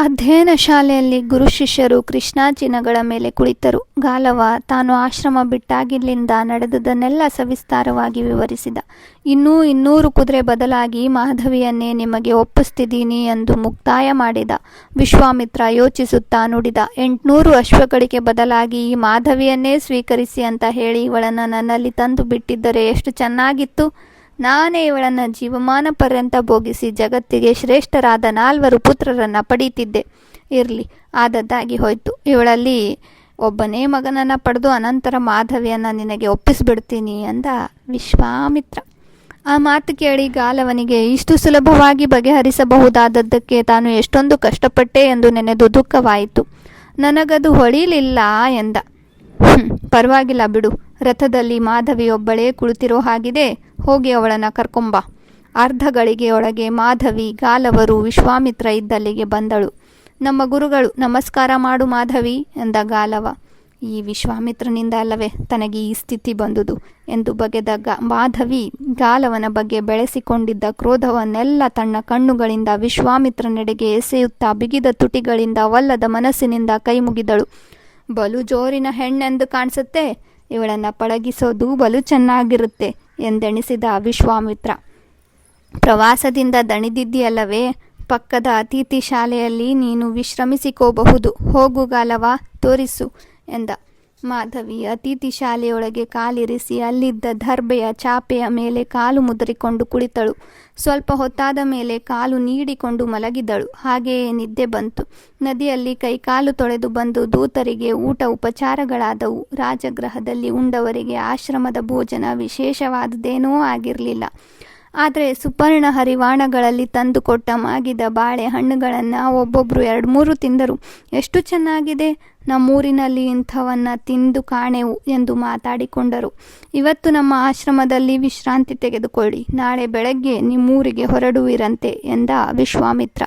ಅಧ್ಯಯನ ಶಾಲೆಯಲ್ಲಿ ಗುರು ಶಿಷ್ಯರು ಕೃಷ್ಣಾಜಿನಗಳ ಮೇಲೆ ಕುಳಿತರು. ಗಾಲವ ತಾನು ಆಶ್ರಮ ಬಿಟ್ಟಾಗಿಲ್ಲಿಂದ ನಡೆದುದನ್ನೆಲ್ಲ ಸವಿಸ್ತಾರವಾಗಿ ವಿವರಿಸಿದ. ಇನ್ನೂ ಇನ್ನೂರು ಕುದುರೆ ಬದಲಾಗಿ ಮಾಧವಿಯನ್ನೇ ನಿಮಗೆ ಒಪ್ಪಿಸ್ತಿದ್ದೀನಿ ಎಂದು ಮುಕ್ತಾಯ ಮಾಡಿದ. ವಿಶ್ವಾಮಿತ್ರ ಯೋಚಿಸುತ್ತಾ ನುಡಿದ. ಎಂಟುನೂರು ಅಶ್ವಗಳಿಗೆ ಬದಲಾಗಿ ಈ ಮಾಧವಿಯನ್ನೇ ಸ್ವೀಕರಿಸಿ ಅಂತ ಹೇಳಿ ಇವಳನ್ನು ನನ್ನಲ್ಲಿ ತಂದು ಬಿಟ್ಟಿದ್ದರೆ ಎಷ್ಟು ಚೆನ್ನಾಗಿತ್ತು. ನಾನೇ ಇವಳನ್ನು ಜೀವಮಾನ ಪರ್ಯಂತ ಭೋಗಿಸಿ ಜಗತ್ತಿಗೆ ಶ್ರೇಷ್ಠರಾದ ನಾಲ್ವರು ಪುತ್ರರನ್ನು ಪಡೀತಿದ್ದೆ. ಇರಲಿ, ಆದದ್ದಾಗಿ ಹೋಯಿತು. ಇವಳಲ್ಲಿ ಒಬ್ಬನೇ ಮಗನನ್ನು ಪಡೆದು ಅನಂತರ ಮಾಧವಿಯನ್ನು ನಿನಗೆ ಒಪ್ಪಿಸ್ಬಿಡ್ತೀನಿ ಅಂದ ವಿಶ್ವಾಮಿತ್ರ. ಆ ಮಾತು ಕೇಳಿ ಗಾಲವನಿಗೆ ಇಷ್ಟು ಸುಲಭವಾಗಿ ಬಗೆಹರಿಸಬಹುದಾದದ್ದಕ್ಕೆ ತಾನು ಎಷ್ಟೊಂದು ಕಷ್ಟಪಟ್ಟೆ ಎಂದು ನೆನೆದು ದುಃಖವಾಯಿತು. ನನಗದು ಹೊಳಿಲಿಲ್ಲ ಎಂದ. ಪರವಾಗಿಲ್ಲ ಬಿಡು. ರಥದಲ್ಲಿ ಮಾಧವಿಯೊಬ್ಬಳೇ ಕುಳಿತಿರೋ ಹಾಗಿದೆ ಹೋಗಿ ಅವಳನ್ನು ಕರ್ಕೊಂಬ. ಅರ್ಧ ಗಳಿಗೆಯೊಳಗೆ ಮಾಧವಿ, ಗಾಲವರು, ವಿಶ್ವಾಮಿತ್ರ ಇದ್ದಲ್ಲಿಗೆ ಬಂದಳು. ನಮ್ಮ ಗುರುಗಳು, ನಮಸ್ಕಾರ ಮಾಡು ಮಾಧವಿ ಎಂದ ಗಾಲವ. ಈ ವಿಶ್ವಾಮಿತ್ರನಿಂದ ಅಲ್ಲವೇ ತನಗೆ ಈ ಸ್ಥಿತಿ ಬಂದುದು ಎಂದು ಬಗೆದ ಗ ಮಾಧವಿ ಗಾಲವನ ಬಗ್ಗೆ ಬೆಳೆಸಿಕೊಂಡಿದ್ದ ಕ್ರೋಧವನ್ನೆಲ್ಲ ತನ್ನ ಕಣ್ಣುಗಳಿಂದ ವಿಶ್ವಾಮಿತ್ರನೆಡೆಗೆ ಎಸೆಯುತ್ತಾ ಬಿಗಿದ ತುಟಿಗಳಿಂದ ಒಲ್ಲದ ಮನಸ್ಸಿನಿಂದ ಕೈ ಮುಗಿದಳು ಬಲು ಜೋರಿನ ಹೆಣ್ಣೆಂದು ಕಾಣಿಸುತ್ತೆ, ಇವಳನ್ನು ಪಳಗಿಸೋದು ಬಲು ಚೆನ್ನಾಗಿರುತ್ತೆ. ಎಂದೆಣಿಸಿದ ವಿಶ್ವಾಮಿತ್ರ ಪ್ರವಾಸದಿಂದ ದಣಿದಿದ್ದೀಯಲ್ಲವೇ ಪಕ್ಕದ ಅತಿಥಿ ಶಾಲೆಯಲ್ಲಿ ನೀನು ವಿಶ್ರಮಿಸಿಕೋಬಹುದು ಹೋಗುಗಾಲವ ತೋರಿಸು ಎಂದ. ಮಾಧವಿ, ಅತಿಥಿ ಶಾಲೆಯೊಳಗೆ ಕಾಲಿರಿಸಿ ಅಲ್ಲಿದ್ದ ದರ್ಬೆಯ ಚಾಪೆಯ ಮೇಲೆ ಕಾಲು ಮುದರಿಕೊಂಡು ಕುಳಿತಳು. ಸ್ವಲ್ಪ ಹೊತ್ತಾದ ಮೇಲೆ ಕಾಲು ನೀಡಿಕೊಂಡು ಮಲಗಿದಳು. ಹಾಗೆಯೇ ನಿದ್ದೆ ಬಂತು. ನದಿಯಲ್ಲಿ ಕೈಕಾಲು ತೊಳೆದು ಬಂದು ದೂತರಿಗೆ ಊಟ ಉಪಚಾರಗಳಾದವು. ರಾಜಗೃಹದಲ್ಲಿ ಉಂಡವರಿಗೆ ಆಶ್ರಮದ ಭೋಜನ ವಿಶೇಷವಾದದೇನೋ ಆಗಿರಲಿಲ್ಲ. ಆದರೆ ಸುಪರ್ಣ ಹರಿವಾಣಗಳಲ್ಲಿ ತಂದುಕೊಟ್ಟ ಮಾಗಿದ ಬಾಳೆ ಹಣ್ಣುಗಳನ್ನು ಒಬ್ಬೊಬ್ಬರು ಎರಡು ಮೂರು ತಿಂದರು. ಎಷ್ಟು ಚೆನ್ನಾಗಿದೆ? ನಮ್ಮೂರಿನಲ್ಲಿ ಇಂಥವನ್ನು ತಿಂದು ಕಾಣೆವು ಎಂದು ಮಾತಾಡಿಕೊಂಡರು. ಇವತ್ತು ನಮ್ಮ ಆಶ್ರಮದಲ್ಲಿ ವಿಶ್ರಾಂತಿ ತೆಗೆದುಕೊಳ್ಳಿ. ನಾಳೆ ಬೆಳಗ್ಗೆ ನಿಮ್ಮೂರಿಗೆ ಹೊರಡುವಿರಂತೆ ಎಂದ ವಿಶ್ವಾಮಿತ್ರ.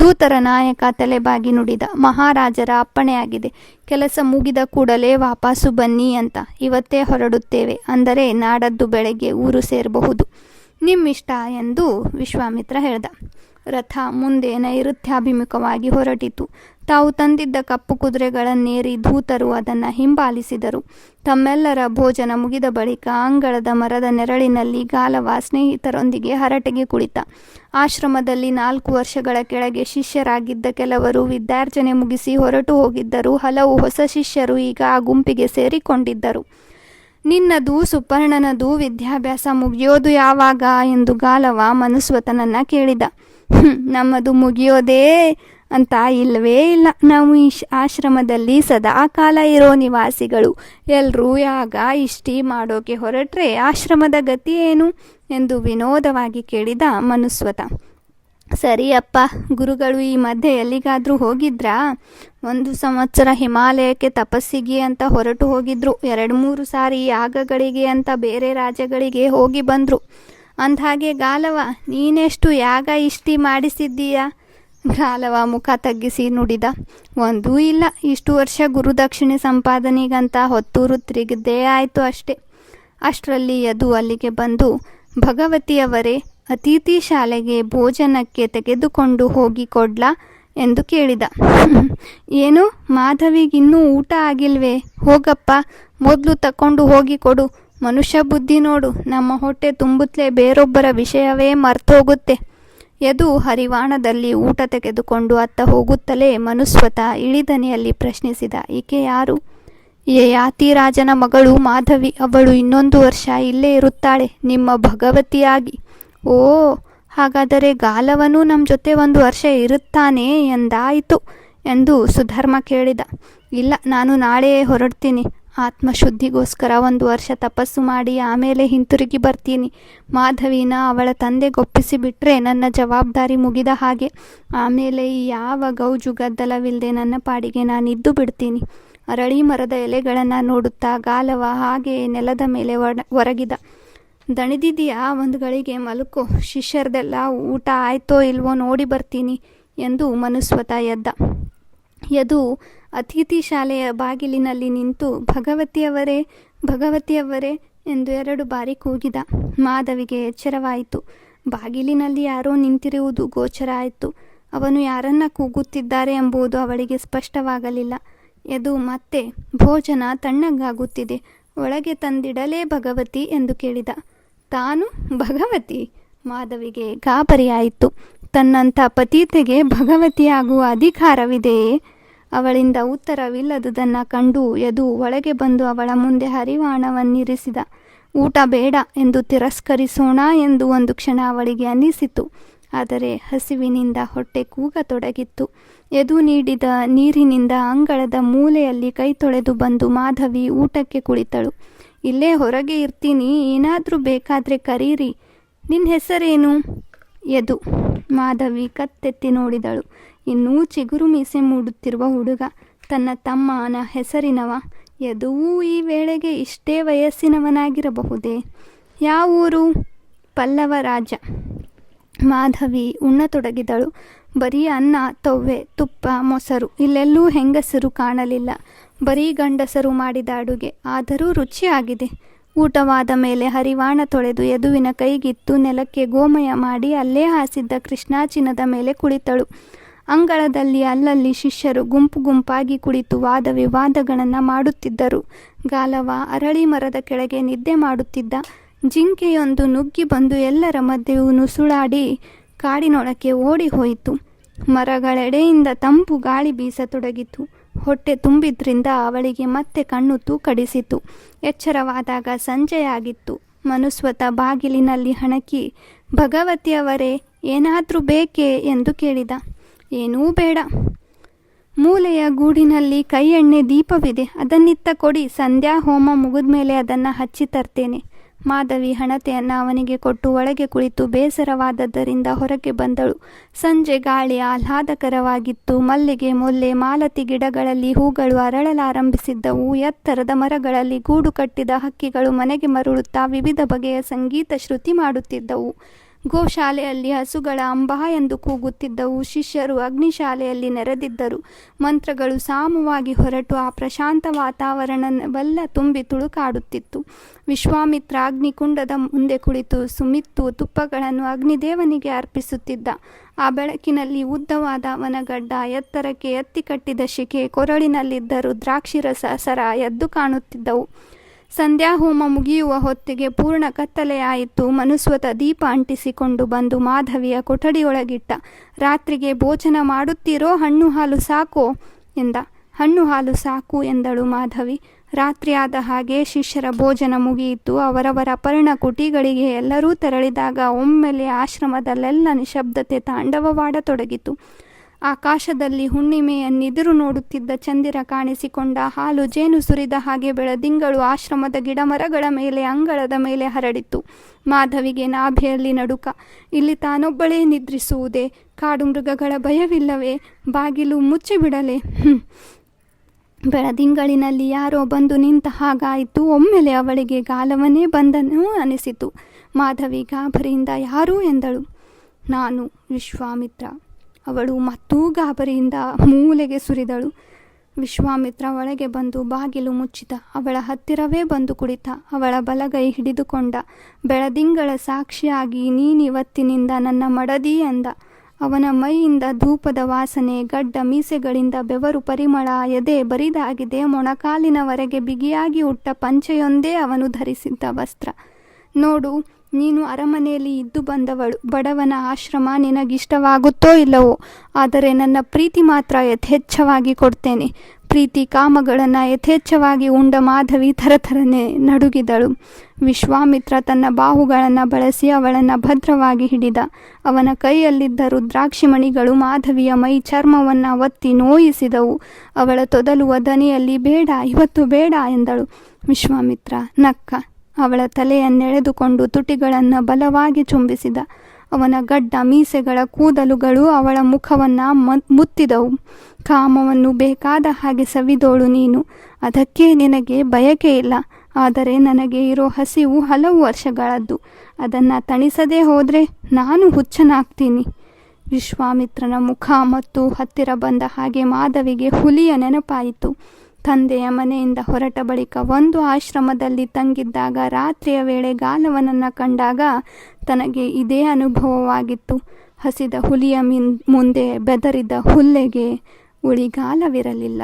ದೂತರ ನಾಯಕ ತಲೆಬಾಗಿ ನುಡಿದ, ಮಹಾರಾಜರ ಅಪ್ಪಣೆಯಾಗಿದೆ. ಕೆಲಸ ಮುಗಿದ ಕೂಡಲೇ ವಾಪಸ್ಸು ಬನ್ನಿ ಅಂತ. ಇವತ್ತೇ ಹೊರಡುತ್ತೇವೆ. ಅಂದರೆ ನಾಡದ್ದು ಬೆಳಗ್ಗೆ ಊರು ಸೇರಬಹುದು. ನಿಮ್ಮಿಷ್ಟ ಎಂದು ವಿಶ್ವಾಮಿತ್ರ ಹೇಳ್ದ. ರಥ ಮುಂದೆ ನೈಋತ್ಯಾಭಿಮುಖವಾಗಿ ಹೊರಟಿತು. ತಾವು ತಂದಿದ್ದ ಕಪ್ಪು ಕುದುರೆಗಳನ್ನೇರಿ ಧೂತರು ಅದನ್ನು ಹಿಂಬಾಲಿಸಿದರು. ತಮ್ಮೆಲ್ಲರ ಭೋಜನ ಮುಗಿದ ಬಳಿಕ ಅಂಗಳದ ಮರದ ನೆರಳಿನಲ್ಲಿ ಗಾಲವ ಸ್ನೇಹಿತರೊಂದಿಗೆ ಹರಟೆಗೆ ಕುಳಿತ. ಆಶ್ರಮದಲ್ಲಿ ನಾಲ್ಕು ವರ್ಷಗಳ ಕೆಳಗೆ ಶಿಷ್ಯರಾಗಿದ್ದ ಕೆಲವರು ವಿದ್ಯಾರ್ಜನೆ ಮುಗಿಸಿ ಹೊರಟು ಹೋಗಿದ್ದರು ಹಲವು ಹೊಸ ಶಿಷ್ಯರು ಈಗ ಆ ಗುಂಪಿಗೆ ಸೇರಿಕೊಂಡಿದ್ದರು. ನಿನ್ನದು ಸುಪರ್ಣನದು ವಿದ್ಯಾಭ್ಯಾಸ ಮುಗಿಯೋದು ಯಾವಾಗ? ಎಂದು ಗಾಲವ ಮನುಸ್ವತನನ್ನ ಕೇಳಿದ. ನಮ್ಮದು ಮುಗಿಯೋದೇ ಅಂತ ಇಲ್ಲವೇ ಇಲ್ಲ. ನಾವು ಈ ಆಶ್ರಮದಲ್ಲಿ ಸದಾ ಕಾಲ ಇರೋ ನಿವಾಸಿಗಳು. ಎಲ್ಲರೂ ಯಾಗ ಇಷ್ಟಿ ಮಾಡೋಕೆ ಹೊರಟ್ರೆ ಆಶ್ರಮದ ಗತಿ ಏನು? ಎಂದು ವಿನೋದವಾಗಿ ಕೇಳಿದ ಮನುಸ್ವತ. ಸರಿ ಅಪ್ಪ ಗುರುಗಳು ಈ ಮಧ್ಯೆ ಎಲ್ಲಿಗಾದರೂ ಹೋಗಿದ್ರಾ? ಒಂದು ಸಂವತ್ಸರ ಹಿಮಾಲಯಕ್ಕೆ ತಪಸ್ಸಿಗೆ ಅಂತ ಹೊರಟು ಹೋಗಿದ್ರು. ಎರಡು ಮೂರು ಸಾರಿ ಯಾಗಗಳಿಗೆ ಅಂತ ಬೇರೆ ರಾಜ್ಯಗಳಿಗೆ ಹೋಗಿ ಬಂದರು. ಅಂದ್ಹಾಗೆ ಗಾಲವ, ನೀನೆಷ್ಟು ಯಾಗ ಇಷ್ಟಿ ಮಾಡಿಸಿದ್ದೀಯ? ಗಾಲವ ಮುಖ ತಗ್ಗಿಸಿ ನುಡಿದ. ಒಂದೂ ಇಲ್ಲ, ಇಷ್ಟು ವರ್ಷ ಗುರುದಕ್ಷಿಣೆ ಸಂಪಾದನೆಗಂತ ಹೊತ್ತೂರು ತಿರುಗಿದ್ದೇ ಆಯಿತು ಅಷ್ಟೇ. ಅಷ್ಟರಲ್ಲಿ ಯದು ಅಲ್ಲಿಗೆ ಬಂದು, ಭಗವತಿಯವರೇ ಅತಿಥಿ ಶಾಲೆಗೆ ಭೋಜನಕ್ಕೆ ತೆಗೆದುಕೊಂಡು ಹೋಗಿ ಕೊಡ್ಲಾ ಎಂದು ಕೇಳಿದ. ಏನು? ಮಾಧವಿಗಿನ್ನೂ ಊಟ ಆಗಿಲ್ವೇ? ಹೋಗಪ್ಪ, ಮೊದಲು ತಕೊಂಡು ಹೋಗಿ ಕೊಡು ಮನುಷ್ಯ ಬುದ್ಧಿ ನೋಡು, ನಮ್ಮ ಹೊಟ್ಟೆ ತುಂಬುತ್ತಲೇ ಬೇರೊಬ್ಬರ ವಿಷಯವೇ ಮರ್ತೋಗುತ್ತೆ. ಎದು ಹರಿವಾಣದಲ್ಲಿ ಊಟ ತೆಗೆದುಕೊಂಡು ಅತ್ತ ಹೋಗುತ್ತಲೇ ಮನುಸ್ವತ ಇಳಿದನೆಯಲ್ಲಿ ಪ್ರಶ್ನಿಸಿದ, ಈಕೆ ಯಾರು? ಯಯಾತಿರಾಜನ ಮಗಳು ಮಾಧವಿ. ಅವಳು ಇನ್ನೊಂದು ವರ್ಷ ಇಲ್ಲೇ ಇರುತ್ತಾಳೆ. ನಿಮ್ಮ ಭಗವತಿಯಾಗಿ. ಓ, ಹಾಗಾದರೆ ಗಾಲವನು ನಮ್ಮ ಜೊತೆ ಒಂದು ವರ್ಷ ಇರುತ್ತಾನೆ ಎಂದಾಯಿತು ಎಂದು ಸುಧರ್ಮ ಕೇಳಿದ. ಇಲ್ಲ, ನಾನು ನಾಳೆ ಹೊರಡ್ತೀನಿ. ಆತ್ಮಶುದ್ಧಿಗೋಸ್ಕರ ಒಂದು ವರ್ಷ ತಪಸ್ಸು ಮಾಡಿ ಆಮೇಲೆ ಹಿಂತಿರುಗಿ ಬರ್ತೀನಿ. ಮಾಧವಿನ ಅವಳ ತಂದೆ ಬಿಟ್ಟರೆ ನನ್ನ ಜವಾಬ್ದಾರಿ ಮುಗಿದ ಹಾಗೆ. ಆಮೇಲೆ ಯಾವ ಗೌಜು ಗದ್ದಲವಿಲ್ಲದೆ ನನ್ನ ಪಾಡಿಗೆ ನಾನಿದ್ದು ಬಿಡ್ತೀನಿ. ಅರಳಿ ಮರದ ಎಲೆಗಳನ್ನು ನೋಡುತ್ತಾ ಗಾಲವ ಹಾಗೆ ನೆಲದ ಮೇಲೆ ಒರಗಿದ. ದಣಿದಿದೆಯಾ ಒಂದು ಗಳಿಗೆ ಮಲಕೋ. ಶಿಷ್ಯರದೆಲ್ಲ ಊಟ ಆಯ್ತೋ ಇಲ್ವೋ ನೋಡಿ ಬರ್ತೀನಿ ಎಂದು ಮನುಸ್ವತ ಎದ್ದ. ಯದು ಅತಿಥಿ ಶಾಲೆಯ ಬಾಗಿಲಿನಲ್ಲಿ ನಿಂತು, ಭಗವತಿಯವರೇ ಭಗವತಿಯವರೇ ಎಂದು ಎರಡು ಬಾರಿ ಕೂಗಿದ. ಮಾಧವಿಗೆ ಎಚ್ಚರವಾಯಿತು. ಬಾಗಿಲಿನಲ್ಲಿ ಯಾರೋ ನಿಂತಿರುವುದು ಗೋಚರ ಆಯಿತು. ಅವನು ಯಾರನ್ನ ಕೂಗುತ್ತಿದ್ದಾರೆ ಎಂಬುದು ಅವಳಿಗೆ ಸ್ಪಷ್ಟವಾಗಲಿಲ್ಲ. ಎದು ಮತ್ತೆ, ಭೋಜನ ತಣ್ಣಗಾಗುತ್ತಿದೆ. ಒಳಗೆ ತಂದಿಡಲೇ ಭಗವತಿ ಎಂದು ಕೇಳಿದ. ತಾನು ಭಗವತಿ. ಮಾಧವಿಗೆ ಗಾಬರಿಯಾಯಿತು. ತನ್ನಂಥ ಪತೀತೆಗೆ ಭಗವತಿಯಾಗುವ ಅಧಿಕಾರವಿದೆಯೇ? ಅವಳಿಂದ ಉತ್ತರವಿಲ್ಲದುದನ್ನು ಕಂಡು ಎದು ಒಳಗೆ ಬಂದು ಅವಳ ಮುಂದೆ ಹರಿವಾಣವನ್ನಿರಿಸಿದ. ಊಟ ಬೇಡ ಎಂದು ತಿರಸ್ಕರಿಸೋಣ ಎಂದು ಒಂದು ಕ್ಷಣ ಅವಳಿಗೆ ಅನ್ನಿಸಿತು. ಆದರೆ ಹಸಿವಿನಿಂದ ಹೊಟ್ಟೆ ಕೂಗತೊಡಗಿತ್ತು. ಎದು ನೀಡಿದ ನೀರಿನಿಂದ ಅಂಗಳದ ಮೂಲೆಯಲ್ಲಿ ಕೈ ತೊಳೆದು ಬಂದು ಮಾಧವಿ ಊಟಕ್ಕೆ ಕುಳಿತಳು. ಇಲ್ಲೇ ಹೊರಗೆ ಇರ್ತೀನಿ, ಏನಾದರೂ ಬೇಕಾದರೆ ಕರೀರಿ. ನಿನ್ನ ಹೆಸರೇನು? ಎದು ಮಾಧವಿ ಕತ್ತೆತ್ತಿ ನೋಡಿದಳು. ಇನ್ನೂ ಚಿಗುರು ಮೀಸೆ ಮೂಡುತ್ತಿರುವ ಹುಡುಗ. ತನ್ನ ತಮ್ಮನ ಹೆಸರಿನವ. ಯದುವೂ ಈ ವೇಳೆಗೆ ಇಷ್ಟೇ ವಯಸ್ಸಿನವನಾಗಿರಬಹುದೇ? ಯಾವ ಊರು? ಪಲ್ಲವ ರಾಜ. ಮಾಧವಿ ಉಣ್ಣತೊಡಗಿದಳು. ಬರೀ ಅನ್ನ, ತವ್ವೆ, ತುಪ್ಪ, ಮೊಸರು, ಇಲ್ಲೆಲ್ಲೂ ಹೆಂಗಸರು ಕಾಣಲಿಲ್ಲ. ಬರೀ ಗಂಡಸರು ಮಾಡಿದ ಅಡುಗೆ. ಆದರೂ ರುಚಿಯಾಗಿದೆ ಊಟವಾದ ಮೇಲೆ ಹರಿವಾಣ ತೊಳೆದು ಯದುವಿನ ಕೈಗಿತ್ತು ನೆಲಕ್ಕೆ ಗೋಮಯ ಮಾಡಿ ಅಲ್ಲೇ ಹಾಸಿದ್ದ ಕೃಷ್ಣಾಚಿನದ ಮೇಲೆ ಕುಳಿತಳು. ಅಂಗಳದಲ್ಲಿ ಅಲ್ಲಲ್ಲಿ ಶಿಷ್ಯರು ಗುಂಪು ಗುಂಪಾಗಿ ಕುಳಿತು ವಾದ ವಿವಾದಗಳನ್ನು ಮಾಡುತ್ತಿದ್ದರು. ಗಾಲವ ಅರಳಿ ಮರದ ಕೆಳಗೆ ನಿದ್ದೆ ಮಾಡುತ್ತಿದ್ದ. ಜಿಂಕೆಯೊಂದು ನುಗ್ಗಿ ಬಂದು ಎಲ್ಲರ ಮಧ್ಯೆಯೂ ನುಸುಳಾಡಿ ಕಾಡಿನೊಳಕ್ಕೆ ಓಡಿ ಹೋಯಿತು ಮರಗಳೆಡೆಯಿಂದ ತಂಪು ಗಾಳಿ ಬೀಸತೊಡಗಿತು. ಹೊಟ್ಟೆ ತುಂಬಿದ್ರಿಂದ ಅವಳಿಗೆ ಮತ್ತೆ ಕಣ್ಣು ತೂಕಡಿಸಿತು. ಎಚ್ಚರವಾದಾಗ ಸಂಜೆಯಾಗಿತ್ತು. ಮನುಸ್ವತ ಬಾಗಿಲಿನಲ್ಲಿ ಹಣಕಿ, ಭಗವತಿಯವರೇ, ಏನಾದರೂ ಬೇಕೇ? ಎಂದು ಕೇಳಿದ. ಏನೂ ಬೇಡ. ಮೂಲೆಯ ಗೂಡಿನಲ್ಲಿ ಕೈ ಎಣ್ಣೆ ದೀಪವಿದೆ. ಅದನ್ನಿತ್ತ ಕೊಡಿ. ಸಂಧ್ಯಾ ಹೋಮ ಮುಗಿದ್ಮೇಲೆ ಅದನ್ನು ಹಚ್ಚಿ ತರ್ತೇನೆ. ಮಾಧವಿ ಹಣತೆಯನ್ನು ಅವನಿಗೆ ಕೊಟ್ಟು ಒಳಗೆ ಕುಳಿತು ಬೇಸರವಾದದ್ದರಿಂದ ಹೊರಗೆ ಬಂದಳು. ಸಂಜೆ ಗಾಳಿ ಆಹ್ಲಾದಕರವಾಗಿತ್ತು. ಮಲ್ಲಿಗೆ, ಮೊಲ್ಲೆ, ಮಾಲತಿ ಗಿಡಗಳಲ್ಲಿ ಹೂಗಳು ಅರಳಲಾರಂಭಿಸಿದ್ದವು. ಎತ್ತರದ ಮರಗಳಲ್ಲಿ ಗೂಡು ಕಟ್ಟಿದ ಹಕ್ಕಿಗಳು ಮನೆಗೆ ಮರಳುತ್ತಾ ವಿವಿಧ ಬಗೆಯ ಸಂಗೀತ, ಶ್ರುತಿ ಮಾಡುತ್ತಿದ್ದವು. ಗೋಶಾಲೆಯಲ್ಲಿ ಹಸುಗಳ ಅಂಬಹ ಎಂದು ಕೂಗುತ್ತಿದ್ದವು. ಶಿಷ್ಯರು ಅಗ್ನಿಶಾಲೆಯಲ್ಲಿ ನೆರೆದಿದ್ದರು. ಮಂತ್ರಗಳು ಸಾಮವಾಗಿ ಹೊರಟು ಆ ಪ್ರಶಾಂತ ವಾತಾವರಣವೆಲ್ಲ ತುಂಬಿ ತುಳುಕಾಡುತ್ತಿತ್ತು. ವಿಶ್ವಾಮಿತ್ರ ಅಗ್ನಿಕುಂಡದ ಮುಂದೆ ಕುಳಿತು ಸುಮಿತ್ತು ತುಪ್ಪಗಳನ್ನು ಅಗ್ನಿದೇವನಿಗೆ ಅರ್ಪಿಸುತ್ತಿದ್ದ. ಆ ಬೆಳಕಿನಲ್ಲಿ ಉದ್ದವಾದ ವನಗಡ್ಡ ಎತ್ತರಕ್ಕೆ ಎತ್ತಿ ಕಟ್ಟಿದ ಶಿಖೆ ಕೊರಳಿನಲ್ಲಿದ್ದ ರುದ್ರಾಕ್ಷಿರಸ ಸರ ಎದ್ದು ಕಾಣುತ್ತಿದ್ದವು. ಸಂಧ್ಯಾಹೋಮ ಮುಗಿಯುವ ಹೊತ್ತಿಗೆ ಪೂರ್ಣ ಕತ್ತಲೆಯಾಯಿತು. ಮನುಸ್ವತ ದೀಪ ಅಂಟಿಸಿಕೊಂಡು ಬಂದು ಮಾಧವಿಯ ಕೊಠಡಿಯೊಳಗಿಟ್ಟ, ರಾತ್ರಿಗೆ ಭೋಜನ ಮಾಡುತ್ತೀರೋ? ಹಣ್ಣು ಹಾಲು ಸಾಕೋ? ಎಂದ. ಹಣ್ಣು ಹಾಲು ಸಾಕು ಎಂದಳು ಮಾಧವಿ. ರಾತ್ರಿಯಾದ ಹಾಗೆ ಶಿಷ್ಯರ ಭೋಜನ ಮುಗಿಯಿತು. ಅವರವರ ಪರ್ಣ ಕುಟಿಗಳಿಗೆ ಎಲ್ಲರೂ ತೆರಳಿದಾಗ ಒಮ್ಮೆಲೆ ಆಶ್ರಮದಲ್ಲೆಲ್ಲ ನಿಶಬ್ದತೆ ತಾಂಡವವಾಡತೊಡಗಿತು. ಆಕಾಶದಲ್ಲಿ ಹುಣ್ಣಿಮೆಯನ್ನಿದುರು ನೋಡುತ್ತಿದ್ದ ಚಂದಿರ ಕಾಣಿಸಿಕೊಂಡ ಹಾಲು ಜೇನು ಸುರಿದ ಹಾಗೆ ಬೆಳದಿಂಗಳು ಆಶ್ರಮದ ಗಿಡಮರಗಳ ಮೇಲೆ ಅಂಗಳದ ಮೇಲೆ ಹರಡಿತು ಮಾಧವಿಗೆ ನಾಭೆಯಲ್ಲಿ ನಡುಕ, ಇಲ್ಲಿ ತಾನೊಬ್ಬಳೇ ನಿದ್ರಿಸುವುದೇ? ಕಾಡು ಮೃಗಗಳ ಭಯವಿಲ್ಲವೇ? ಬಾಗಿಲು ಮುಚ್ಚಿಬಿಡಲೆ ಬೆಳದಿಂಗಳಿನಲ್ಲಿ ಯಾರೋ ಬಂದು ನಿಂತ ಹಾಗಾಯಿತು. ಒಮ್ಮೆಲೆ ಅವಳಿಗೆ ಗಾಲವನೇ ಬಂದನು ಅನಿಸಿತು. ಮಾಧವಿ ಗಾಭರಿಯಿಂದ ಯಾರು ಎಂದಳು? ನಾನು, ವಿಶ್ವಾಮಿತ್ರ. ಅವಳು ಮತ್ತೂ ಗಾಬರಿಯಿಂದ ಮೂಲೆಗೆ ಸುರಿದಳು. ವಿಶ್ವಾಮಿತ್ರ ಒಳಗೆ ಬಂದು ಬಾಗಿಲು ಮುಚ್ಚಿದ. ಅವಳ ಹತ್ತಿರವೇ ಬಂದು ಕುಳಿತ. ಅವಳ ಬಲಗೈ ಹಿಡಿದುಕೊಂಡ. ಬೆಳದಿಂಗಳ ಸಾಕ್ಷಿಯಾಗಿ ನೀನಿವತ್ತಿನಿಂದ ನನ್ನ ಮಡದಿ ಅಂದ ಅವನ ಮೈಯಿಂದ ಧೂಪದ ವಾಸನೆ, ಗಡ್ಡ ಮೀಸೆಗಳಿಂದ ಬೆವರು ಪರಿಮಳ, ಎದೆ ಬರಿದಾಗಿದೆ ಮೊಣಕಾಲಿನವರೆಗೆ ಬಿಗಿಯಾಗಿ ಉಟ್ಟ ಪಂಚೆಯೊಂದೇ ಅವನು ಧರಿಸಿದ್ದ ವಸ್ತ್ರ. ನೋಡು ನೀನು ಅರಮನೆಯಲ್ಲಿ ಇದ್ದು ಬಂದವಳು. ಬಡವನ ಆಶ್ರಮ ನಿನಗಿಷ್ಟವಾಗುತ್ತೋ ಇಲ್ಲವೋ? ಆದರೆ ನನ್ನ ಪ್ರೀತಿ ಮಾತ್ರ ಯಥೇಚ್ಛವಾಗಿ ಕೊಡ್ತೇನೆ. ಪ್ರೀತಿ ಕಾಮಗಳನ್ನು ಯಥೇಚ್ಛವಾಗಿ ಉಂಡ ಮಾಧವಿ ಥರಥರನೆ ನಡುಗಿದಳು. ವಿಶ್ವಾಮಿತ್ರ ತನ್ನ ಬಾಹುಗಳನ್ನು ಬಳಸಿ ಅವಳನ್ನು ಭದ್ರವಾಗಿ ಹಿಡಿದ. ಅವನ ಕೈಯಲ್ಲಿದ್ದ ರುದ್ರಾಕ್ಷಿಮಣಿಗಳು ಮಾಧವಿಯ ಮೈ ಚರ್ಮವನ್ನು ಒತ್ತಿ ನೋಯಿಸಿದವು. ಅವಳ ತೊದಲುವ ದನಿಯಲ್ಲಿ ಬೇಡ, ಇವತ್ತು ಬೇಡ ಎಂದಳು. ವಿಶ್ವಾಮಿತ್ರ, ನಕ್ಕ ಅವಳ ತಲೆಯನ್ನೆಳೆದುಕೊಂಡು ತುಟಿಗಳನ್ನು ಬಲವಾಗಿ ಚುಂಬಿಸಿದ. ಅವನ ಗಡ್ಡ ಮೀಸೆಗಳ ಕೂದಲುಗಳು ಅವಳ ಮುಖವನ್ನು ಮುತ್ತಿದವು. ಕಾಮವನ್ನು ಬೇಕಾದ ಹಾಗೆ ಸವಿದೋಳು ನೀನು. ಅದಕ್ಕೆ ನಿನಗೆ ಬಯಕೆ ಇಲ್ಲ. ಆದರೆ ನನಗೆ ಇರೋ ಹಸಿವು ಹಲವು ವರ್ಷಗಳದ್ದು. ಅದನ್ನು ತಣಿಸದೇ ಹೋದರೆ ನಾನು ಹುಚ್ಚನಾಗ್ತೀನಿ. ವಿಶ್ವಾಮಿತ್ರನ ಮುಖ ಮತ್ತು ಹತ್ತಿರ ಬಂದ ಹಾಗೆ ಮಾಧವಿಗೆ ಹುಲಿಯ ನೆನಪಾಯಿತು. ತಂದೆಯ ಮನೆಯಿಂದ ಹೊರಟ ಬಳಿಕ ಒಂದು ಆಶ್ರಮದಲ್ಲಿ ತಂಗಿದ್ದಾಗ ರಾತ್ರಿಯ ವೇಳೆ ಗಾಲವನನ್ನು ಕಂಡಾಗ ತನಗೆ ಇದೇ ಅನುಭವವಾಗಿತ್ತು. ಹಸಿದ ಹುಲಿಯ ಮುಂದೆ ಬೆದರಿದ ಹುಲ್ಲೆಗೆ ಉಳಿಗಾಲವಿರಲಿಲ್ಲ.